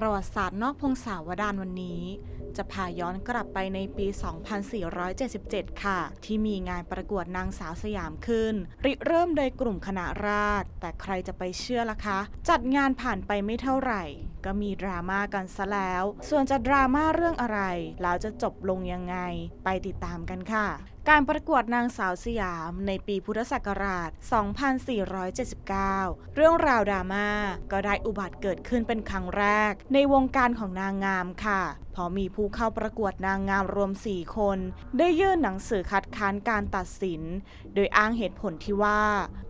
ประวัติศาสตร์นอกพงศาวดารวันนี้ จะพาย้อนกลับไปในปี 2477 ค่ะ ที่มีงานประกวดนางสาวสยามขึ้น ริเริ่มโดยกลุ่มคณะราษฎรแต่ใครจะไปเชื่อล่ะคะ จัดงานผ่านไปไม่เท่าไหร่ก็มีดราม่ากันซะแล้ว ส่วนจะดราม่าเรื่องอะไร แล้วจะจบลงยังไง ไปติดตามกันค่ะการประกวดนางสาวสยามในปีพุทธศักราช 2479 เรื่องราวดราม่าก็ได้อุบัติเกิดขึ้นเป็นครั้งแรก ในวงการของนางงามค่ะเพราะมีผู้เข้าประกวดนางงามรวม 4 คน ได้ยื่นหนังสือคัดค้านการตัดสิน โดยอ้างเหตุผลที่ว่า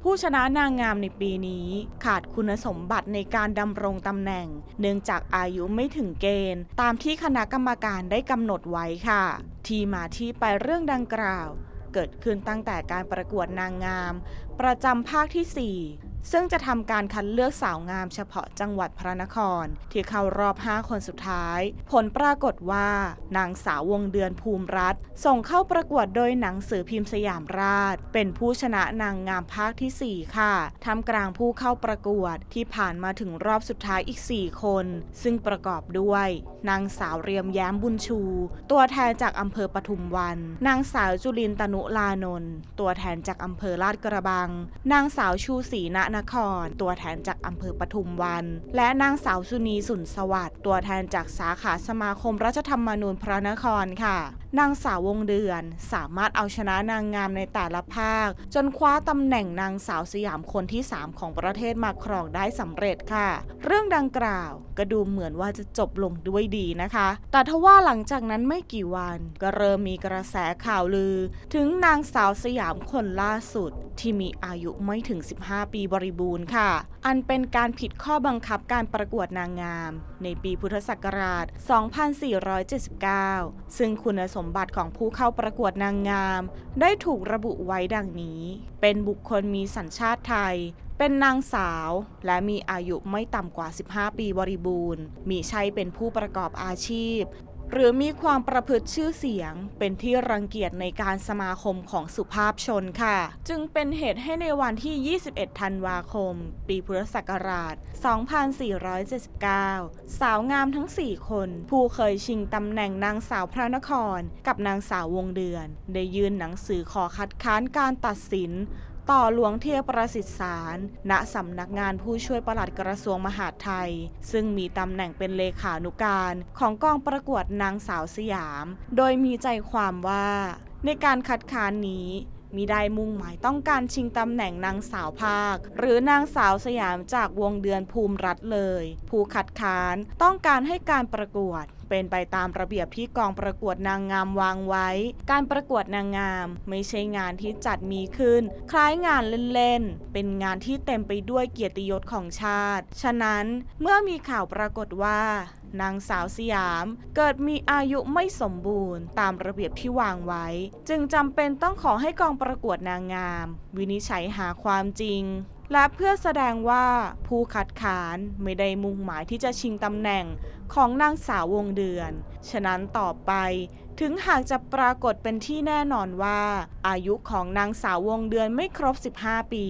ผู้ชนะนางงามในปีนี้ ขาดคุณสมบัติในการดำรงตำแหน่งเนื่องจากอายุไม่ถึงเกณฑ์ ตามที่คณะกรรมการได้กำหนดไว้ค่ะ ที่มาที่ไปเรื่องดังกล่าว เกิดขึ้นตั้งแต่การประกวดนางงาม ประจำภาคที่ 4 ซึ่งจะทำการคัดเลือกสาวงามเฉพาะจังหวัดพระนคร ที่เข้ารอบ 5 คนสุดท้าย ผลปรากฏว่า นางสาววงเดือนภูมิรัฐส่งเข้าประกวดโดยหนังสือพิมพ์สยามราช เป็นผู้ชนะนางงามภาคที่ 4 ค่ะทำกลางผู้เข้าประกวดที่ผ่านมาถึงรอบสุดท้ายอีก 4 คน ซึ่งประกอบด้วย นางสาวเรียมแย้มบุญชู ตัวแทนจากอำเภอปทุมวัน นางสาวจุลินตนุลานนท์ตัวแทนจากอำเภอลาดกระบัง นางสาวชูศรีณนคร ตัวแทนจากอำเภอปทุมวัน และนางสาวสุนีสุนสวัสดิ์ตัวแทนจากสาขาสมาคมรัชธรรมนูญพระนครค่ะ นางสาววงเดือนสามารถเอาชนะนางงามในแต่ละภาค จนคว้าตำแหน่งนางสาวสยามคนที่ 3 ของประเทศมาครองได้สำเร็จค่ะ เรื่องดังกล่าวก็ดูเหมือนว่าจะจบลงด้วยดีนะคะ แต่ทว่าหลังจากนั้นไม่กี่วันก็เริ่มมีกระแสข่าวลือ ถึงนางสาวสยามคนล่าสุด ที่มีอายุไม่ถึง 15 ปีบริบูรณ์ค่ะ อันเป็นการผิดข้อบังคับการประกวดนางงาม ในปีพุทธศักราช 2479 ซึ่งคุณสมบัติของผู้เข้าประกวดนางงาม ได้ถูกระบุไว้ดังนี้ เป็นบุคคลมีสัญชาติไทยเป็นนางสาวและมีอายุไม่ต่ำกว่า 15 ปีบริบูรณ์ มีใช่เป็นผู้ประกอบอาชีพ หรือมีความประพฤติชื่อเสียง เป็นที่รังเกียจในการสมาคมของสุภาพชนค่ะ จึงเป็นเหตุให้ในวันที่ 21 ธันวาคม ปีพุทธศักราช 2479 สาวงามทั้ง 4 คน ผู้เคยชิงตำแหน่งนางสาวพระนคร กับนางสาววงเดือน ได้ยื่นหนังสือขอคัดค้านการตัดสิน ต่อหลวงเทียประสิทธิ์สาร ณสำนักงานผู้ช่วยปลัดกระทรวงมหาดไทย ซึ่งมีตำแหน่งเป็นเลขานุการของกองประกวดนางสาวสยาม โดยมีใจความว่า ในการคัดค้านนี้ มีได้มุ่งหมายต้องการชิงตำแหน่งนางสาวภาค หรือนางสาวสยามจากวงเดือนภูมิรัฐเลย ผู้คัดค้านต้องการให้การประกวดเป็นไปตามระเบียบที่กองประกวดนางงามวางไว้ การประกวดนางงามไม่ใช่งานที่จัดมีขึ้น คล้ายงานเล่นๆ เป็นงานที่เต็มไปด้วยเกียรติยศของชาติ ฉะนั้นเมื่อมีข่าวปรากฏว่า นางสาวสยาม เกิดมีอายุไม่สมบูรณ์ ตามระเบียบที่วางไว้ จึงจำเป็นต้องขอให้กองประกวดนางงาม วินิจฉัยหาความจริง และเพื่อแสดงว่าผู้คัดค้านไม่ได้มุ่งหมายที่จะชิงตำแหน่งของนางสาววงเดือน ฉะนั้นต่อไป ถึงหากจะปรากฏเป็นที่แน่นอนว่า อายุของนางสาววงเดือนไม่ครบ 15 ปี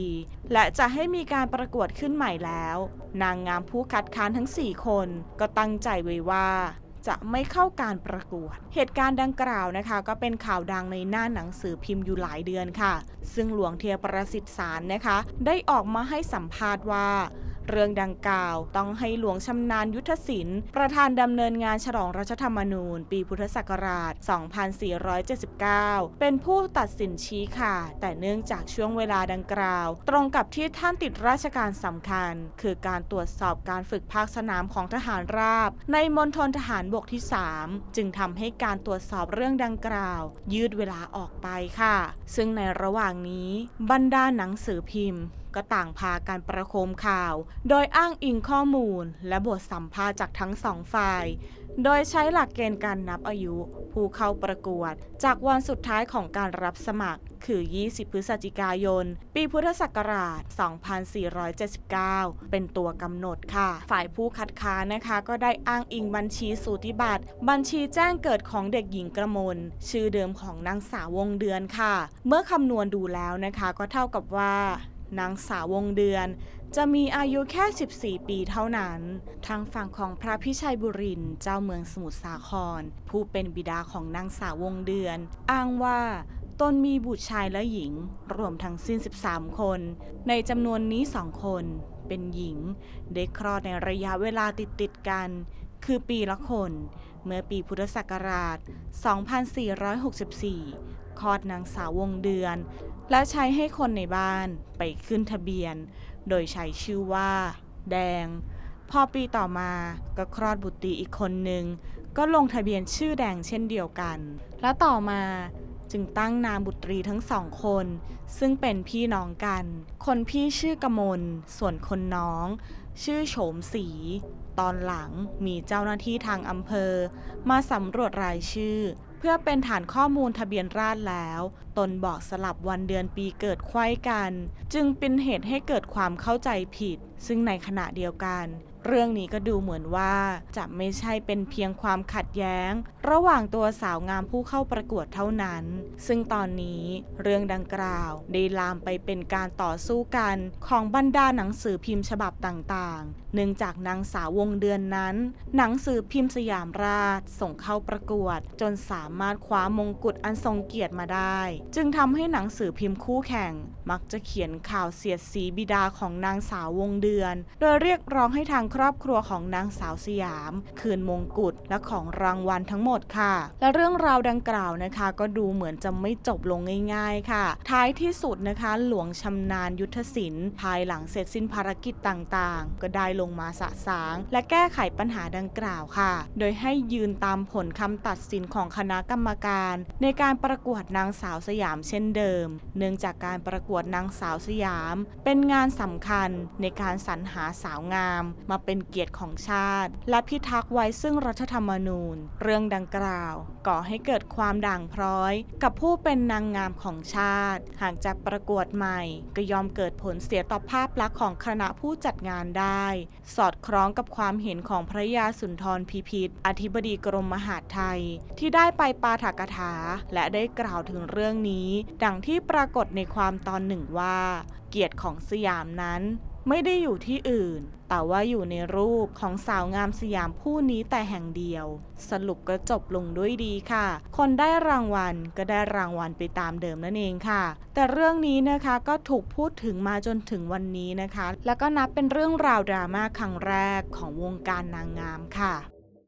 และจะให้มีการประกวดขึ้นใหม่แล้ว นางงามผู้คัดค้านทั้ง 4 คนก็ตั้งใจไว้ว่าจะไม่เข้าการประกวด เหตุการณ์ดังกล่าวนะคะ ก็เป็นข่าวดังในหน้าหนังสือพิมพ์อยู่หลายเดือนค่ะ ซึ่งหลวงเทียประสิทธิ์สารนะคะ ได้ออกมาให้สัมภาษณ์ว่า เรื่องดังกล่าว ต้องให้หลวงชำนาญยุทธศิลป์ประธานดำเนินงานฉลองรัชธรรมนูญ ปีพุทธศักราช 2479 เป็นผู้ตัดสินชี้ค่ะแต่เนื่องจากช่วงเวลาดังกล่าว ตรงกับที่ท่านติดราชการสำคัญ คือการตรวจสอบการฝึกภาคสนามของทหารราบ ในมณฑลทหารบกที่ 3 จึงทำให้การตรวจสอบเรื่องดังกล่าว ยืดเวลาออกไปค่ะ ซึ่งในระหว่างนี้บรรดาหนังสือพิมพ์ ก็ต่างพาการประโคมข่าว โดยอ้างอิงข้อมูล และบทสัมภาษณ์จากทั้งสองฝ่าย โดยใช้หลักเกณฑ์การนับอายุ ผู้เข้าประกวด จากวันสุดท้ายของการรับสมัคร คือ 20 พฤศจิกายน ปีพุทธศักราช 2479 เป็นตัวกำหนดค่ะ ฝ่ายผู้คัดค้านนะคะ ก็ได้อ้างอิงบัญชีสูติบัตร บัญชีแจ้งเกิดของเด็กหญิงกระมล ชื่อเดิมของนางสาววงเดือนค่ะ เมื่อคำนวณดูแล้วนะคะ ก็เท่ากับว่า นางสาววงเดือน จะมีอายุแค่ 14 ปีเท่านั้น ทางฝั่งของพระพิชัยบุรินเจ้าเมืองสมุทรสาคร ผู้เป็นบิดาของนางสาววงเดือน อ้างว่าตนมีบุตรชายและหญิง รวมทั้งสิ้น 13 คน ในจำนวนนี้สองคน เป็นหญิง ได้คลอดในระยะเวลาติดติดกัน คือปีละคน เมื่อปีพุทธศักราช 2464 คลอดนางสาววงเดือน และใช้ให้คนในบ้านไปขึ้นทะเบียน โดยใช้ชื่อว่า แดง พอปีต่อมาก็คลอดบุตรีอีกคนหนึ่งก็ลงทะเบียนชื่อแดงเช่นเดียวกัน และต่อมาจึงตั้งนามบุตรีทั้งสองคน ซึ่งเป็นพี่น้องกัน คนพี่ชื่อกมล ส่วนคนน้อง ชื่อโฉมศรีตอนหลังมีเจ้าหน้าที่ทางอำเภอ มาสำรวจรายชื่อ เพื่อเป็นฐานข้อมูลทะเบียนราษฎรแล้ว ตนบอกสลับวันเดือนปีเกิดไขว้กัน จึงเป็นเหตุให้เกิดความเข้าใจผิด ซึ่งในขณะเดียวกัน เรื่องนี้ก็ดูเหมือนว่าจะไม่ใช่เป็นเพียงความขัดแย้ง ระหว่างตัวสาวงามผู้เข้าประกวดเท่านั้น ซึ่งตอนนี้เรื่องดังกล่าวได้ลามไปเป็นการต่อสู้กันของบรรดาหนังสือพิมพ์ฉบับต่างๆ เนื่องจากนางสาววงเดือนนั้น หนังสือพิมพ์สยามราชส่งเข้าประกวด จนสามารถคว้ามงกุฎอันทรงเกียรติมาได้ จึงทำให้หนังสือพิมพ์คู่แข่ง มักจะเขียนข่าวเสียดสีบิดาของนางสาววงเดือน โดยเรียกร้องให้ทางครอบครัวของนางสาวสยาม คืนมงกุฎและของรางวัลทั้งหมดค่ะ และเรื่องราวดังกล่าวนะคะ ก็ดูเหมือนจะไม่จบลงง่าย ๆ ค่ะ ท้ายที่สุดนะคะหลวงชำนาญยุทธศิลป์ภายหลังเสร็จสิ้นภารกิจต่างๆ ก็ได้ลงมาสะสาง และแก้ไขปัญหาดังกล่าวค่ะ โดยให้ยืนตามผลคำตัดสินของคณะกรรมการ ในการประกวดนางสาวสยามเช่นเดิม เนื่องจากการประกวดนางสาวสยาม เป็นงานสำคัญในการสรรหาสาวงาม มาเป็นเกียรติของชาติ และพิทักษ์ไว้ซึ่งรัฐธรรมนูญ เรื่องดังกล่าว ก่อให้เกิดความด่างพร้อย กับผู้เป็นนางงามของชาติ หากจะประกวดใหม่ ก็ยอมเกิดผลเสียต่อภาพลักษณ์ของคณะผู้จัดงานได้ สอดคล้องกับความเห็นของพระยาสุนทรพิพิธอธิบดีกรมมหาดไทย ที่ได้ไปปาฐกถา และได้กล่าวถึงเรื่องนี้ ดังที่ปรากฏในความตอนหนึ่งว่า เกียรติของสยามนั้น ไม่ได้อยู่ที่อื่น แต่ว่าอยู่ในรูปของสาวงามสยามผู้นี้แต่แห่งเดียว สรุปก็จบลงด้วยดีค่ะ คนได้รางวัลก็ได้รางวัลไปตามเดิมนั่นเองค่ะ แต่เรื่องนี้นะคะก็ถูกพูดถึงมาจนถึงวันนี้นะคะ แล้วก็นับเป็นเรื่องราวดราม่าครั้งแรกของวงการนางงามค่ะ